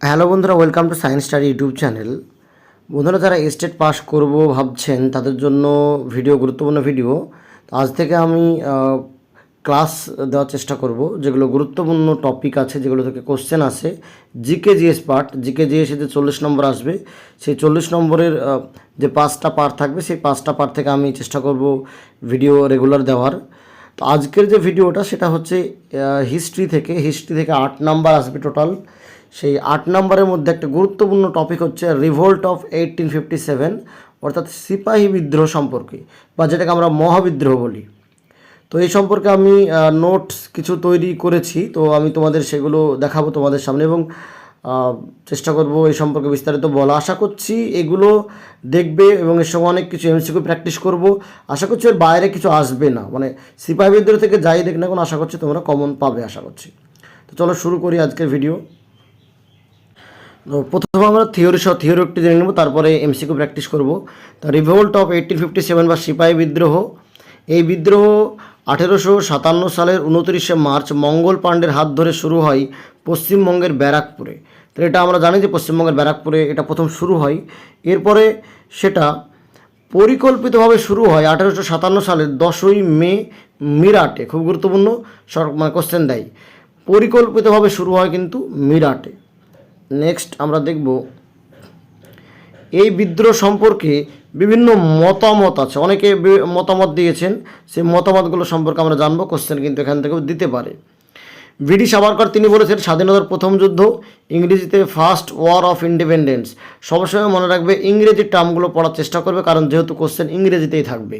Hello বন্ধুরা welcome to science study YouTube channel বন্ধুরা, যারা স্টেট পাস করব ভাবছেন, তাদের জন্য ভিডিও গুরুত্বপূর্ণ ভিডিও আজ থেকে আমি ক্লাস দেওয়ার চেষ্টা করব, যেগুলো গুরুত্বপূর্ণ টপিক আছে, যেগুলো থেকে কোশ্চেন আসে। জিকে জিএস পার্ট জিকে জিএসে যে চল্লিশ নম্বর আসবে, সেই চল্লিশ নম্বরের যে পাঁচটা পার্ট থাকবে, সেই পাঁচটা পার্ট থেকে আমি চেষ্টা করব ভিডিও রেগুলার দেওয়ার। তো আজকের যে ভিডিওটা সেটা হচ্ছে হিস্ট্রি থেকে হিস্ট্রি থেকে আট নাম্বার আসবে টোটাল সেই আট নম্বরের মধ্যে একটা গুরুত্বপূর্ণ টপিক হচ্ছে revolt of eighteen fifty seven অর্থাৎ সিপাহী বিদ্রোহ সম্পর্কে, বা যেটাকে আমরা মহাবিদ্রোহ বলি। তো এই সম্পর্কে আমি নোটস কিছু তৈরি করেছি, তো আমি তোমাদের সেগুলো দেখাবো তোমাদের সামনে এবং চেষ্টা করব এই সম্পর্কে বিস্তারিত বলা। আশা করছি এগুলো দেখবে এবং এর সঙ্গে অনেক কিছু এমসিকিউ প্র্যাকটিস করব। আশা করছি এর বাইরে কিছু আসবে না। মানে সিপাহী বিদ্রোহ থেকে যাই দেখ না কোনো, আশা করছি তোমরা কমন পাবে, আশা করছি। তো চলো শুরু করি আজকের ভিডিও প্রথমে আমরা থিওরি সহ থিওরি একটি জেনে নেব, তারপরে এমসিকিউ প্র্যাকটিস করব। তা revolt of eighteen fifty seven বা সিপাহী বিদ্রোহ। এই বিদ্রোহ আঠেরোশো সাতান্ন সালের উনত্রিশে মার্চ মঙ্গল পাণ্ডের হাত ধরে শুরু হয় পশ্চিমবঙ্গের ব্যারাকপুরে। তো এটা আমরা জানি যে পশ্চিমবঙ্গের ব্যারাকপুরে এটা প্রথম শুরু হয়। এরপরে সেটা পরিকল্পিতভাবে শুরু হয় আঠেরোশো সাতান্ন সালের দশই মে মিরাটে। খুব গুরুত্বপূর্ণ মানে কোশ্চেন দেয়। পরিকল্পিতভাবে শুরু হয় কিন্তু মিরাটে। নেক্সট আমরা দেখব এই বিদ্রোহ সম্পর্কে বিভিন্ন মতামত আছে। অনেকে মতামত দিয়েছেন, সেই মতামতগুলো সম্পর্কে আমরা জানব কোশ্চেন কিন্তু এখান থেকেও দিতে পারে। ব্রিটিশ সাবারকর তিনি বলেছেন, স্বাধীনতার প্রথম যুদ্ধ ইংরেজিতে ফার্স্ট ওয়ার অফ ইন্ডিপেন্ডেন্স। সবসময় মনে রাখবে, ইংরেজি টার্মগুলো পড়ার চেষ্টা করবে, কারণ যেহেতু কোশ্চেন ইংরেজিতেই থাকবে।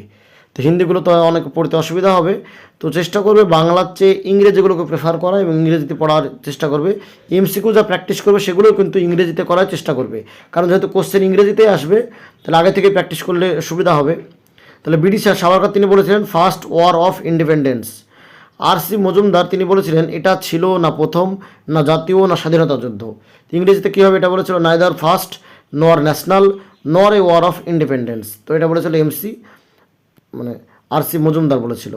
তো হিন্দিগুলো তো অনেক পড়তে অসুবিধা হবে। তো চেষ্টা করবে বাংলার চেয়ে ইংরেজিগুলোকে প্রেফার করা এবং ইংরেজিতে পড়ার চেষ্টা করবে। এমসিকিউ যা প্র্যাকটিস করবে সেগুলোও কিন্তু ইংরেজিতে করার চেষ্টা করবে। কারণ যেহেতু কোশ্চেন ইংরেজিতেই আসবে, তাহলে আগে থেকে প্র্যাকটিস করলে সুবিধা হবে। তাহলে ব্রিটিশ সাবারকর তিনি বলেছিলেন first war of independence R C Majumdar তিনি বলেছিলেন, এটা ছিল না প্রথম, না জাতীয়, না স্বাধীনতা যুদ্ধ। ইংরেজিতে কী হবে এটা বলেছিল নাইদার ফার্স্ট নর ন্যাশনাল নর এ ওয়ার অফ ইন্ডিপেন্ডেন্স তো এটা বলেছিল এমসি মানে আর সি মজুমদার বলেছিল।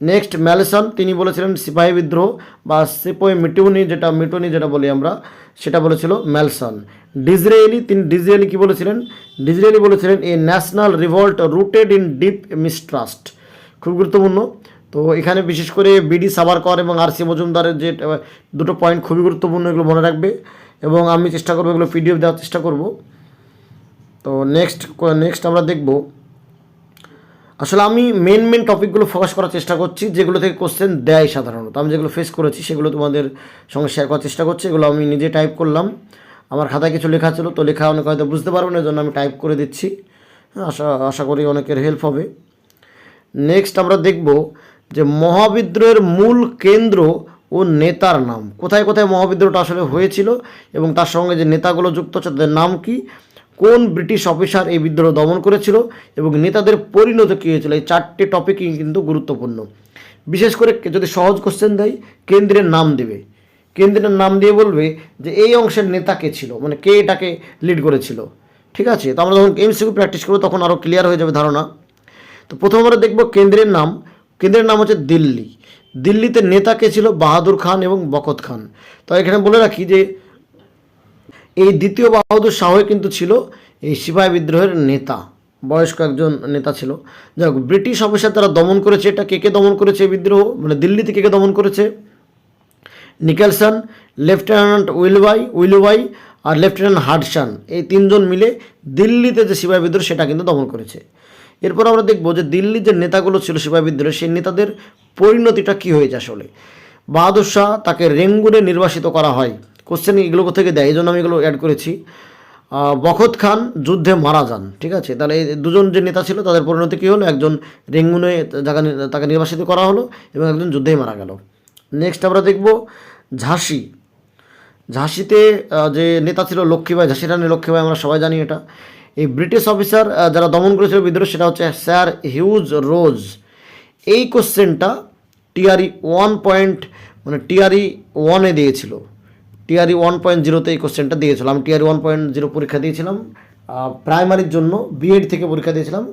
নেক্সট ম্যালেসন তিনি বলেছিলেন সিপাহী বিদ্রোহ বা সিপোয় মিটুনি যেটা মিটুনি যেটা বলি আমরা, সেটা বলেছিল ম্যালসন ডিজরেলি তিনি ডিজরেলি কি বলেছিলেন? ডিজরেলি বলেছিলেন a national revolt rooted in deep mistrust. খুব গুরুত্বপূর্ণ। তো এখানে বিশেষ করে বিডি সাবারকর এবং আর সি মজুমদারের যে দুটো পয়েন্ট খুবই গুরুত্বপূর্ণ এগুলো মনে রাখবে এবং আমি চেষ্টা করব এগুলো পিডিএফ দেওয়ার চেষ্টা করব। তো নেক্সট নেক্সট আমরা দেখব আসলে আমি মেন মেন টপিকগুলো ফোকাস করার চেষ্টা করছি, যেগুলো থেকে কোশ্চেন দেয় সাধারণত। আমি যেগুলো ফেস করেছি, সেগুলো তোমাদের সঙ্গে শেয়ার করার চেষ্টা করছি, এগুলো আমি নিজে টাইপ করলাম। আমার খাতায় কিছু লেখা ছিল, তো লেখা অনেক হয়তো বুঝতে পারব না এই জন্য আমি টাইপ করে দিচ্ছি। আশা আশা করি অনেকের হেল্প হবে। নেক্সট আমরা দেখব যে মহাবিদ্রোহের মূল কেন্দ্র ও নেতার নাম। কোথায় কোথায় মহাবিদ্রোহটা আসলে হয়েছিল এবং তার সঙ্গে যে নেতাগুলো যুক্ত আছে তাদের নাম কি? কোন ব্রিটিশ অফিসার এই বিদ্রোহ দমন করেছিল এবং নেতাদের পরিণত কী হয়েছিল? এই চারটে টপিকই কিন্তু গুরুত্বপূর্ণ। বিশেষ করে যদি সহজ কোশ্চেন দেয়, কেন্দ্রের নাম দেবে। কেন্দ্রের নাম দিয়ে বলবে যে এই অংশের নেতা কে ছিল? মানে কে এটাকে লিড করেছিল? ঠিক আছে? তো আমরা যখন এমসিকিউ প্র্যাকটিস করব, তখন আরও ক্লিয়ার হয়ে যাবে ধারণা। তো প্রথম আমরা দেখব কেন্দ্রের নাম। কেন্দ্রের নাম হচ্ছে দিল্লি। দিল্লিতে নেতা কে ছিল? বাহাদুর খান এবং বকত খান। তো এখানে বলে রাখি যে এই দ্বিতীয় বাহাদুর শাহই কিন্তু ছিল এই সিপাহী বিদ্রোহের নেতা, বয়স্ক একজন নেতা ছিল। যাই ব্রিটিশ অফিসার তারা দমন করেছে, এটা কে কে দমন করেছে বিদ্রোহ? মানে দিল্লিতে কে কে দমন করেছে? নিকেলসন, লেফটেন্যান্ট উইলবাই উইলবাই আর লেফটেন্যান্ট হাডসন এই তিনজন মিলে দিল্লিতে যে সিপাহী বিদ্রোহ, সেটা কিন্তু দমন করেছে। এরপর আমরা দেখব যে দিল্লির যে নেতাগুলো ছিল সিপাহী বিদ্রোহ, সেই নেতাদের পরিণতিটা কী হয়েছে আসলে? বাহাদুর শাহ তাকে রেঙ্গুনে নির্বাসিত করা হয়। কোশ্চেন এগুলো থেকে দেয়? এই জন্য আমি এগুলো অ্যাড করেছি। বখত খান যুদ্ধে মারা যান, ঠিক আছে? তাহলে এই দুজন যে নেতা ছিল, তাদের পরিণতি কী হলো? একজন রেঙ্গুনে জায়গা তাকে নির্বাসিত করা হলো এবং একজন যুদ্ধেই মারা গেল। নেক্সট আমরা দেখব ঝাঁসি। ঝাঁসিতে যে নেতা ছিল লক্ষ্মীবাই ঝাঁসি রানী লক্ষ্মীবাই আমরা সবাই জানি এটা। এই ব্রিটিশ অফিসার যারা দমন করেছিল বিদ্রোহ, সেটা হচ্ছে স্যার হিউজ রোজ। এই কোশ্চেনটা টিআরই ওয়ান পয়েন্ট মানে টিআরই ওয়ানে দিয়েছিল। টিআরই ওয়ান পয়েন্ট জিরোতে এই কোশ্চেনটা দিয়েছিল আমি টিআরই ওয়ান পয়েন্ট জিরো পরীক্ষা দিয়েছিলাম। প্রাইমারির জন্য বিএড থেকে পরীক্ষা দিয়েছিলাম।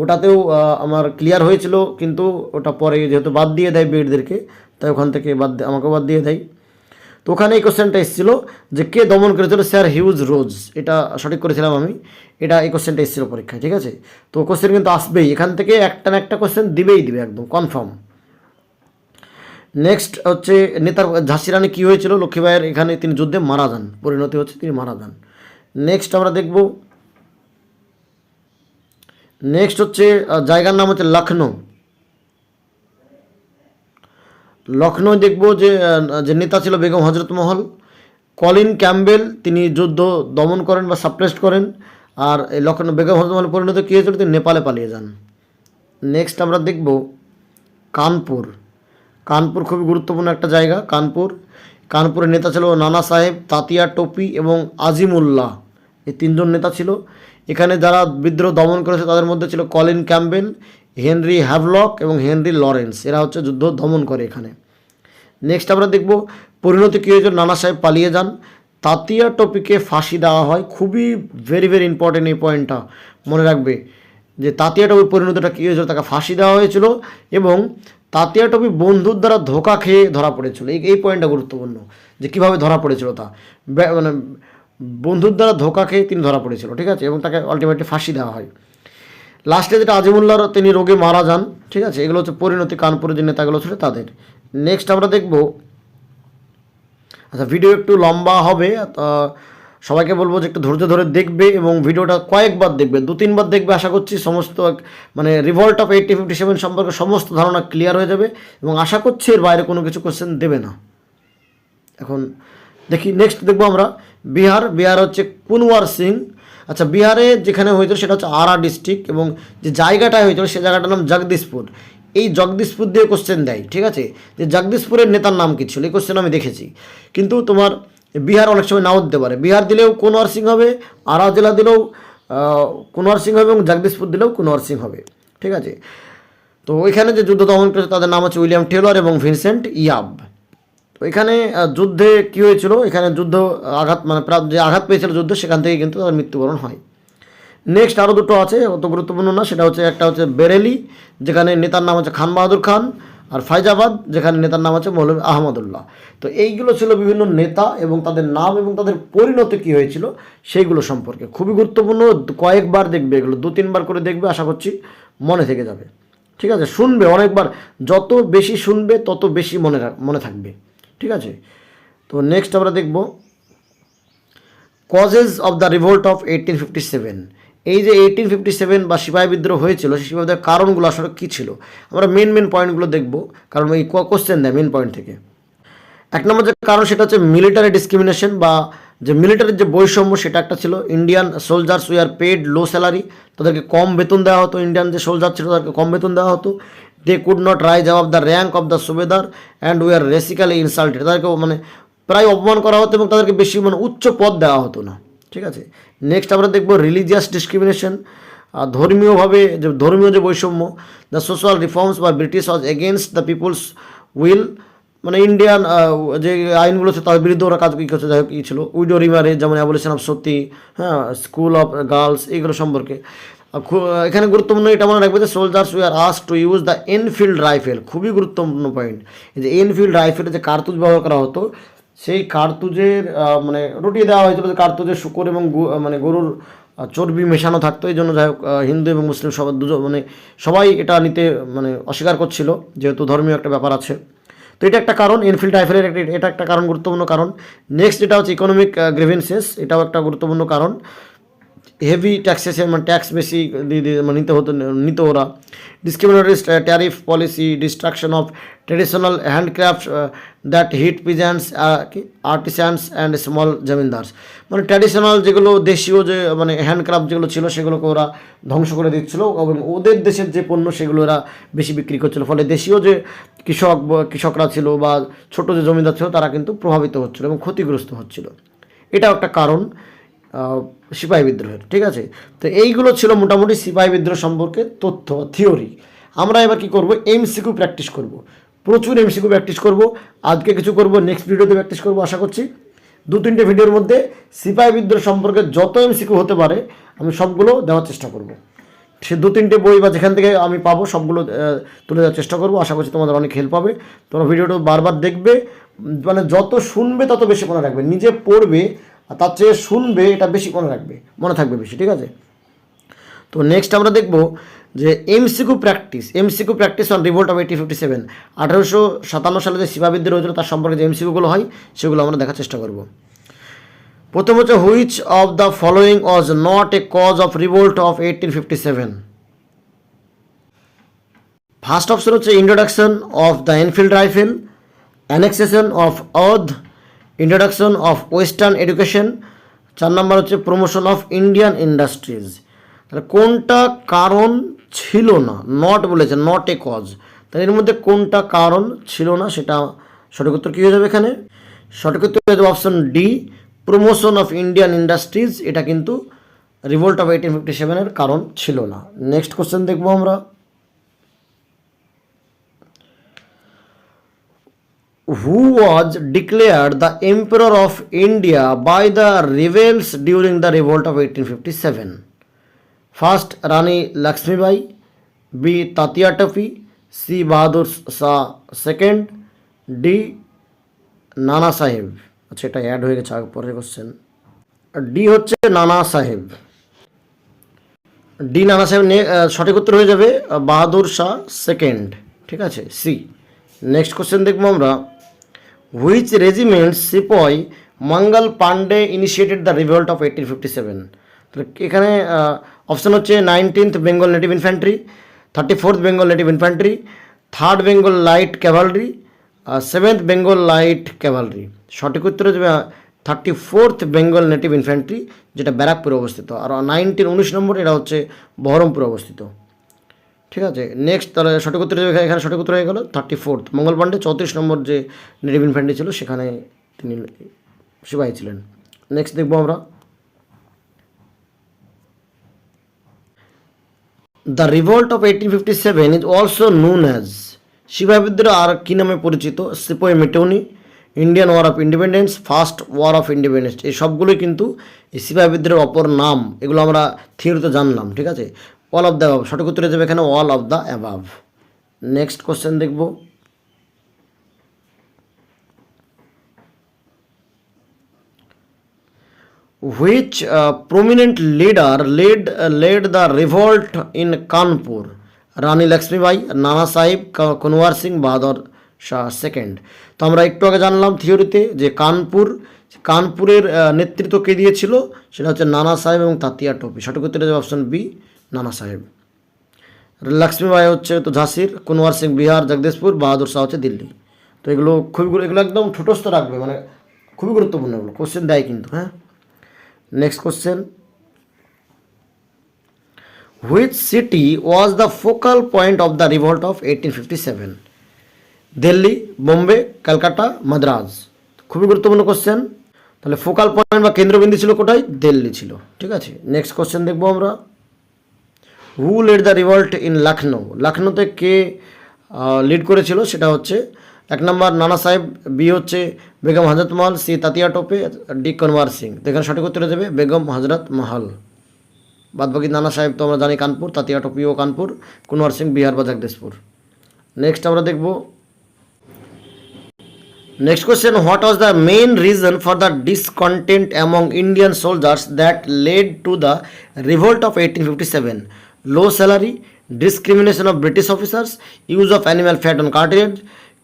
ওটাতেও আমার ক্লিয়ার হয়েছিল, কিন্তু ওটা পরে যেহেতু বাদ দিয়ে দেয় বিএডদেরকে তাই ওখান থেকে বাদ আমাকেও বাদ দিয়ে দেয়। তো ওখানে এই কোশ্চেনটা এসেছিল যে কে দমন করেছিল স্যার হিউজ রোজ? এটা সঠিক করেছিলাম আমি। এটা এই কোশ্চেনটা এসেছিল পরীক্ষায়, ঠিক আছে? তো কোশ্চেন কিন্তু আসবেই। এখান থেকে একটা না একটা কোশ্চেন দিবেই দিবে একদম কনফার্ম নেক্সট হচ্ছে নেতার ঝাঁসি রানী কী হয়েছিল? লক্ষ্মীবাইয়ের এখানে তিনি যুদ্ধে মারা যান। পরিণতি হচ্ছে তিনি মারা যান। নেক্সট আমরা দেখব। নেক্সট হচ্ছে জায়গার নাম হচ্ছে লখনৌ। লখনৌ দেখব যে যে নেতা ছিল বেগম হজরত মহল। কলিন ক্যাম্বেল, তিনি যুদ্ধ দমন করেন বা সাপ্রেস্ট করেন। আর এই লখনৌ বেগম হজরত মহল পরিণত কী হয়েছিল? তিনি নেপালে পালিয়ে যান। নেক্সট আমরা দেখব কানপুর। কানপুর খুবই গুরুত্বপূর্ণ একটা জায়গা, কানপুর। কানপুরের নেতা ছিল নানা সাহেব, তাতিয়া, টোপি এবং আজিমুল্লাহ। এই তিনজন নেতা ছিল। এখানে যারা বিদ্রোহ দমন করেছে তাদের মধ্যে ছিল কলিন ক্যাম্বেল হেনরি হ্যাভলক এবং হেনরি লরেন্স। এরা হচ্ছে যুদ্ধ দমন করে এখানে। নেক্সট আমরা দেখব পরিণতি কী হয়েছিল নানা সাহেব পালিয়ে যান। তাতিয়া টপিকে ফাঁসি দেওয়া হয়। খুবই ভেরি ভেরি ইম্পর্টেন্ট এই পয়েন্টটা মনে রাখবে। যে তাতিয়া টপির পরিণতিটা কী হয়েছিল, তাকে ফাঁসি দেওয়া হয়েছিল এবং তাতিয়া টপি বন্ধুর দ্বারা ধোকা খেয়ে ধরা পড়েছিল। এই এই পয়েন্টটা গুরুত্বপূর্ণ, যে কীভাবে ধরা পড়েছিল তা। মানে বন্ধুর দ্বারা ধোকা খেয়ে তিনি ধরা পড়েছিল, ঠিক আছে? এবং তাকে আলটিমেটলি ফাঁসি দেওয়া হয়। লাস্টে যেটা আজিমুল্লাহর, তিনি রোগে মারা যান, ঠিক আছে? এগুলো হচ্ছে পরিণতি কানপুরের যে নেতাগুলো ছিল তাদের। নেক্সট আমরা দেখব আচ্ছা ভিডিও একটু লম্বা হবে, তা সবাইকে বলব যে একটু ধৈর্য ধরে দেখবে এবং ভিডিওটা কয়েকবার দেখবে, দু তিনবার দেখবে, আশা করছি সমস্ত মানে revolt of eighty fifty seven সম্পর্কে সমস্ত ধারণা ক্লিয়ার হয়ে যাবে এবং আশা করছি এর বাইরে কোনো কিছু কোশ্চেন দেবে না। এখন দেখি নেক্সট দেখব আমরা, বিহার বিহার হচ্ছে কুনওয়ার সিং। আচ্ছা বিহারে যেখানে হয়েছিল সেটা হচ্ছে আরা ডিস্ট্রিক্ট এবং যে জায়গাটায় হয়েছিল সে জায়গাটার নাম জগদীশপুর। এই জগদীশপুর দিয়ে কোশ্চেন দেয়, ঠিক আছে? যে জগদীশপুরের নেতার নাম কী ছিল? এই কোশ্চেন আমি দেখেছি। কিন্তু তোমার বিহার অনেক সময় নাও দিতে পারে। বিহার দিলেও কুনওয়ার সিং হবে আরা জেলা দিলেও আহ, কুনওয়ার সিং হবে এবং জগদীশপুর দিলেও কুনওয়ার সিং হবে। ঠিক আছে? তো ওইখানে যে যুদ্ধ দমন করেছে তাদের নাম হচ্ছে উইলিয়াম টেলর এবং ভিনসেন্ট ইয়াব। তো এখানে যুদ্ধে কী হয়েছিল? এখানে যুদ্ধ আঘাত মানে যে আঘাত পেয়েছিল যুদ্ধ সেখান থেকে কিন্তু তাদের মৃত্যুবরণ হয়। নেক্সট আরও দুটো আছে অত গুরুত্বপূর্ণ না সেটা হচ্ছে একটা হচ্ছে বেরেলি যেখানে নেতার নাম হচ্ছে খান বাহাদুর খান। আর ফাইজাবাদ, যেখানে নেতার নাম আছে মৌলভী আহমদুল্লাহ। তো এইগুলো ছিল বিভিন্ন নেতা এবং তাদের নাম এবং তাদের পরিণতি কী হয়েছিল সেইগুলো সম্পর্কে। খুবই গুরুত্বপূর্ণ, কয়েকবার দেখবে এগুলো, দু তিনবার করে দেখবে, আশা করছি মনে থেকে যাবে। ঠিক আছে? শুনবে অনেকবার, যত বেশি শুনবে, তত বেশি মনে মনে থাকবে। ঠিক আছে? তো নেক্সট আমরা দেখব causes of the revolt of eighteen fifty seven এই যে এইটিন ফিফটি সেভেন বা সিপাহী বিদ্রোহ হয়েছিল, সেই সিপাহী বিদ্রোহের কারণগুলো আসলে কী ছিল? আমরা মেন মেন পয়েন্টগুলো দেখব। কারণ এই কোশ্চেন দেয় মেন পয়েন্ট থেকে। এক নম্বর যে কারণ, সেটা হচ্ছে মিলিটারি ডিসক্রিমিনেশন বা যে মিলিটারির যে বৈষম্য, সেটা একটা ছিল। Indian soldiers we are paid low salary তাদেরকে কম বেতন দেওয়া হতো। ইন্ডিয়ান যে সোলজার ছিল, তাদেরকে কম বেতন দেওয়া হতো। They could not rise of the rank of the subedar and we are racially insulted তাদেরকে মানে প্রায় অপমান করা হতো এবং তাদেরকে বেশি মানে উচ্চ পদ দেওয়া হতো না। ঠিক আছে? নেক্সট আমরা দেখব রিলিজিয়াস ডিসক্রিমিনেশন ধর্মীয়ভাবে যে, ধর্মীয় যে বৈষম্য দ্য সোশ্যাল রিফর্মস বা British was against the people's will মানে ইন্ডিয়ান যে আইনগুলো ছিল তার বিরুদ্ধে ওরা কাজ কী করছে? যাই হোক কী ছিল। উইডো রিমারেজ যেমন অ্যাবলিশন অফ সত্যি হ্যাঁ স্কুল অফ গার্লস এইগুলো সম্পর্কে। এখানে গুরুত্বপূর্ণ এটা মনে রাখবে যে soldiers we are us to use the Enfield rifle খুবই গুরুত্বপূর্ণ পয়েন্ট যে এনফিল্ড রাইফেলের যে কার্তুজ ব্যবহার করা হতো সেই কার্তুজের মানে রুটিয়ে দেওয়া হয়েছিল কার্তুজের শুকর এবং মানে গরুর চর্বি মেশানো থাকতো। এই জন্য যাই হোক হিন্দু এবং মুসলিম সব দুজন মানে সবাই এটা নিতে মানে অস্বীকার করছিল, যেহেতু ধর্মীয় একটা ব্যাপার আছে। তো এটা একটা কারণ ইনফিল্ড রাইফেলের একটা, এটা একটা কারণ, গুরুত্বপূর্ণ কারণ। নেক্সট যেটা হচ্ছে ইকোনমিক গ্রিভেন্সেস এটাও একটা গুরুত্বপূর্ণ কারণ। হেভি ট্যাক্সেশন মানে ট্যাক্স বেশি মানে নিতে হতো, নিত ওরা। Discriminatory tariff policy destruction of traditional handicraft that hit peasants artisans and small zamindars মানে ট্র্যাডিশনাল যেগুলো দেশীয় যে মানে হ্যান্ডক্রাফট যেগুলো ছিল, সেগুলোকে ওরা ধ্বংস করে দিচ্ছিল এবং ওদের দেশের যে পণ্য, সেগুলো ওরা বেশি বিক্রি করছিল। ফলে দেশীয় যে কৃষক কৃষকরা ছিল বা ছোট যে জমিদার ছিল, তারা কিন্তু প্রভাবিত হচ্ছিল এবং ক্ষতিগ্রস্ত হচ্ছিল। এটাও একটা কারণ সিপাহী বিদ্রোহের, ঠিক আছে? তো এইগুলো ছিল মোটামুটি সিপাহী বিদ্রোহ সম্পর্কে তথ্য থিওরি আমরা এবার কি করব? এমসিকিউ প্র্যাকটিস করব। প্রচুর এমসিকিউ প্র্যাকটিস করব। আজকে কিছু করব নেক্সট ভিডিওতে প্র্যাকটিস করব, আশা করছি। দু, তিনটে ভিডিওর মধ্যে সিপাহী বিদ্রোহ সম্পর্কে যত এমসিকিউ হতে পারে, আমি সবগুলো দেওয়ার চেষ্টা করব। সে দু, তিনটে বই বা যেখান থেকে আমি পাবো, সবগুলো তুলে দেওয়ার চেষ্টা করব। আশা করছি তোমাদের অনেক হেল্প হবে। তোমরা ভিডিওটা বারবার দেখবে মানে যত শুনবে, তত বেশি মনে রাখবে। নিজে পড়বে, আর তার চেয়ে শুনবে, এটা বেশি মনে রাখবে, মনে থাকবে বেশি, ঠিক আছে? তো নেক্সট আমরা দেখব যে MCQ practice MCQ practice on revolt of eighteen fifty seven আঠারোশো সাতান্ন সালে যে শিবাবিদ্যা হয়েছিল, তার সম্পর্কে যে এমসিকুগুলো হয়, সেগুলো আমরা দেখার চেষ্টা করব। প্রথম হচ্ছে which of the following was not a cause of revolt of eighteen fifty seven first option হচ্ছে introduction of the Enfield rifle annexation of Awadh introduction of western education চার নম্বর হচ্ছে প্রমোশন অফ ইন্ডিয়ান ইন্ডাস্ট্রিজ তাহলে কোনটা কারণ ছিল না not বলেছে নট এ কজ তাহলে এর মধ্যে কোনটা কারণ ছিল না সেটা সঠিক উত্তর কী হয়ে যাবে এখানে? সঠিক উত্তর হয়ে যাবে option D promotion of Indian industries এটা কিন্তু রিভোল্ট অফ এইটিন ফিফটি সেভেনের কারণ ছিল না। নেক্সট কোশ্চেন দেখব আমরা। Who the declared of India by the rebels the the revolt of eighteen fifty 1857? First, Rani Lakshmibai B Tatia Tafi, C. Bahadur Shah second D Nana Saheb. আচ্ছা এটা add হয়ে গেছে আগে পরের কোশ্চেন ডি হচ্ছে নানা সাহেব। ডি নানা সাহেব সঠিক উত্তর হয়ে যাবে বাহাদুর শাহ সেকেন্ড ঠিক আছে? সি নেক্সট কোশ্চেন দেখব আমরা। Which regiment sepoy Mangal Pandey initiated the revolt of eighteen fifty seven তাহলে এখানে অপশন হচ্ছে nineteenth Bengal native infantry thirty fourth Bengal native infantry third Bengal light cavalry seventh Bengal light cavalry সঠিক উত্তর হচ্ছে thirty fourth Bengal native infantry যেটা ব্যারাকপুরে অবস্থিত। আর nineteen উনিশ নম্বর এটা হচ্ছে বহরমপুরে অবস্থিত। ঠিক আছে? নেক্সট তাহলে সঠিক উত্তর এখানে সঠিক উত্তর হয়ে গেল থার্টি ফোর্থ মঙ্গল পাণ্ডে চৌত্রিশ নম্বর যে নেটিভ ইনফ্যান্ট্রি ছিল, সেখানে তিনি সিপাহী ছিলেন। নেক্সট দেখব আমরা। The revolt of eighteen fifty seven is also known as Shiba বিদ্রোহ আর কী নামে পরিচিত sepoy mutiny Indian war of independence first war of independence এই সবগুলোই কিন্তু এই সিপাহী বিদ্রোহের অপর নাম, এগুলো আমরা থিওরিতে জানলাম, ঠিক আছে? অল অফ দ্য অ্যাভাব সঠিক উত্তরে যাবে এখানে all of the above next question দেখব। Which uh, prominent leader led uh, led the revolt in Kanpur? Nana Saheb ক- কুনওয়ার সিং বাহাদুর শাহ সেকেন্ড তো আমরা একটু আগে জানলাম থিওরিতে যে কানপুর কানপুরের আহ, নেতৃত্ব কে দিয়েছিল? সেটা হচ্ছে নানা সাহেব এবং তাতিয়া টোপি। সঠিক উত্তর হচ্ছে অপশন বি নানা সাহেব লক্ষ্মীবাই হচ্ছে তো ঝাঁসির কুনওয়ার সিং বিহার জগদীশপুর বাহাদুর শাহ হচ্ছে দিল্লি। তো এগুলো খুবই এগুলো একদম ঠোঁটস্থ রাখবে মানে খুবই গুরুত্বপূর্ণ এগুলো। কোশ্চেন দেয় কিন্তু হ্যাঁ? Next question which city was the focal point of the revolt of eighteen fifty seven Delhi Bombay Kolkata Madras খুবই গুরুত্বপূর্ণ কোশ্চেন তাহলে ফোকাল পয়েন্ট বা কেন্দ্রবিন্দু ছিল কোথায়? দিল্লি ছিল। ঠিক আছে? নেক্সট কোশ্চেন দেখব আমরা। Who led the revolt in Lucknow লখনৌতে কে লিড করেছিল? সেটা হচ্ছে এক নম্বর নানা সাহেব, বি হচ্ছে বেগম হজরত মহল, সি তাতিয়া টোপে, ডি কনওয়ার সিং। তো এখানে সঠিক উত্তর যাবে বেগম হজরত মহল। বাদবাকি নানা সাহেব তো আমরা জানি কানপুর, তাতিয়া টোপিও কানপুর, কুনওয়ার সিং বিহার বা জগদীশপুর নেক্সট আমরা দেখব। Next question what was the main reason for the discontent among Indian soldiers that led to the revolt of eighteen fifty seven low salary discrimination of British officers use of animal fat on cartridge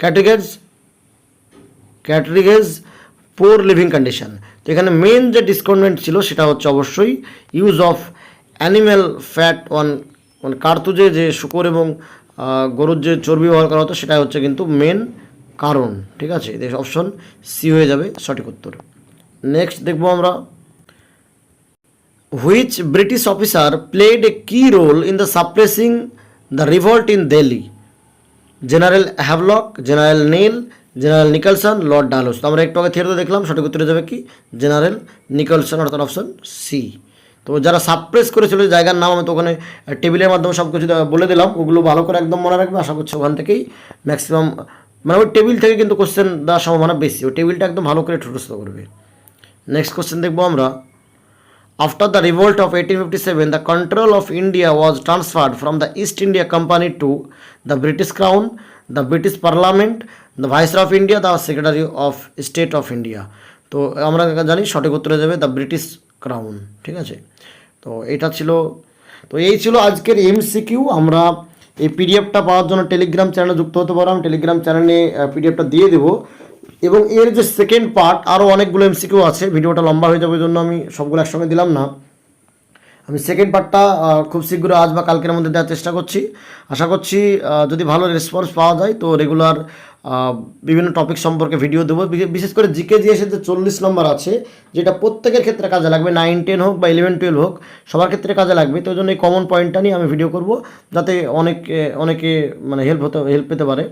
cartridge cartridge poor living condition তো এখানে main যে discontentment ছিল সেটা হচ্ছে অবশ্যই use of animal fat on মানে কার্তুজে যে শুকর এবং গরুর যে চর্বি ব্যবহার করা হতো সেটা হচ্ছে কিন্তু মেন কারণ, ঠিক আছে? এদের অপশন সি হয়ে যাবে সঠিক উত্তর। নেক্সট দেখব আমরা। Which British officer played a key role in the suppressing the revolt in Delhi? General Havelock, general Neill, general Nicholson, lord Dalhousie. তো আমরা একটু আগে থিয়েটার দেখলাম, সঠিক উত্তরে যাবে কি? জেনারেল নিকলসন অর্থাৎ অপশন সি তো যারা সাপ্রেস করেছিল জায়গার নাম, আমি তো ওখানে টেবিলের মাধ্যমে সব কিছু বলে দিলাম, ওগুলো ভালো করে একদম মনে রাখবে। আশা করছি ওখান থেকেই ম্যাক্সিমাম মানে ওই টেবিল থেকে কিন্তু কোশ্চেন দেওয়ার সম্ভাবনা বেশি। ওই টেবিলটা একদম ভালো করে ঠোঁটস্থ করবে। নেক্সট কোশ্চেন দেখব আমরা। After the revolt of 1857, the control of India was transferred from the East India Company to the British Crown. The British parliament the viceroy of India the secretary of state of India তো আমরা জানি সঠিক উত্তরে যাবে the British crown ঠিক আছে? তো এটা ছিল তো এই ছিল আজকের এমসিকিউ আমরা এই পিডিএফটা পাওয়ার জন্য টেলিগ্রাম চ্যানেলে যুক্ত হতে পারো। আমি টেলিগ্রাম চ্যানেলে পিডিএফটা দিয়ে দেবো। এবং এর যে সেকেন্ড পার্ট আরও অনেকগুলো এমসিকিউ আছে। ভিডিওটা লম্বা হয়ে যাবে জন্য আমি সবগুলো একসঙ্গে দিলাম না। আমি সেকেন্ড পার্টটা খুব শীঘ্র আজ বা কালকের মধ্যে দেওয়ার চেষ্টা করছি। আশা করছি যদি ভালো রেসপন্স পাওয়া যায়, তো রেগুলার বিভিন্ন টপিক সম্পর্কে ভিডিও দেবো। বিশেষ করে জিকে জিএসের যে চল্লিশ নম্বর আছে, যেটা প্রত্যেকের ক্ষেত্রে কাজে লাগবে। নাইন টেন হোক বা ইলেভেন টুয়েলভ হোক, সবার ক্ষেত্রে কাজে লাগবে। তো জন্য এই কমন পয়েন্টটা নিয়ে আমি ভিডিও করব, যাতে অনেকে অনেকে মানে হেল্প হতে হেল্প পেতে পারে।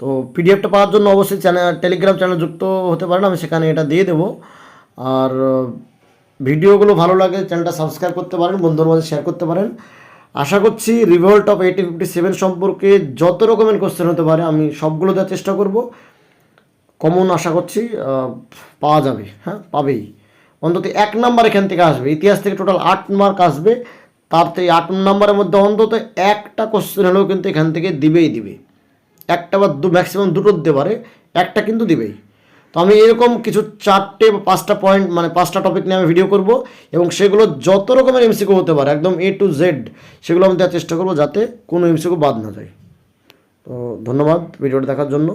তো পিডিএফটা পাওয়ার জন্য অবশ্যই চ্যানেল টেলিগ্রাম চ্যানেল যুক্ত হতে পারেন, আমি সেখানে এটা দিয়ে দেবো। আর ভিডিওগুলো ভালো লাগে চ্যানেলটা সাবস্ক্রাইব করতে পারেন, বন্ধুর মাঝে শেয়ার করতে পারেন। আশা করছি revolt of eighteen fifty seven সম্পর্কে যত রকমের কোশ্চেন হতে পারে, আমি সবগুলো দেওয়ার চেষ্টা করব। কমন আশা করছি পাওয়া যাবে হ্যাঁ পাবেই। অন্তত এক নাম্বার এখান থেকে আসবে, ইতিহাস থেকে টোটাল আট মার্ক আসবে। তার থেকে আট নাম্বারের মধ্যে অন্তত একটা কোশ্চেন হলেও কিন্তু এখান থেকে দিবেই দিবে। একটা বা দু ম্যাক্সিমাম দুটো দিতে পারে, একটা কিন্তু দিবেই। তো আমি এরকম কিছু চারটে বা পাঁচটা পয়েন্ট মানে পাঁচটা টপিক নিয়ে আমি ভিডিও করব এবং সেগুলো যত রকমের এমসিকিউ হতে পারে, একদম এ টু জেড সেগুলো আমি দেওয়ার চেষ্টা করব যাতে কোনো এমসিকিউ বাদ না যায়। তো ধন্যবাদ ভিডিওটা দেখার জন্য।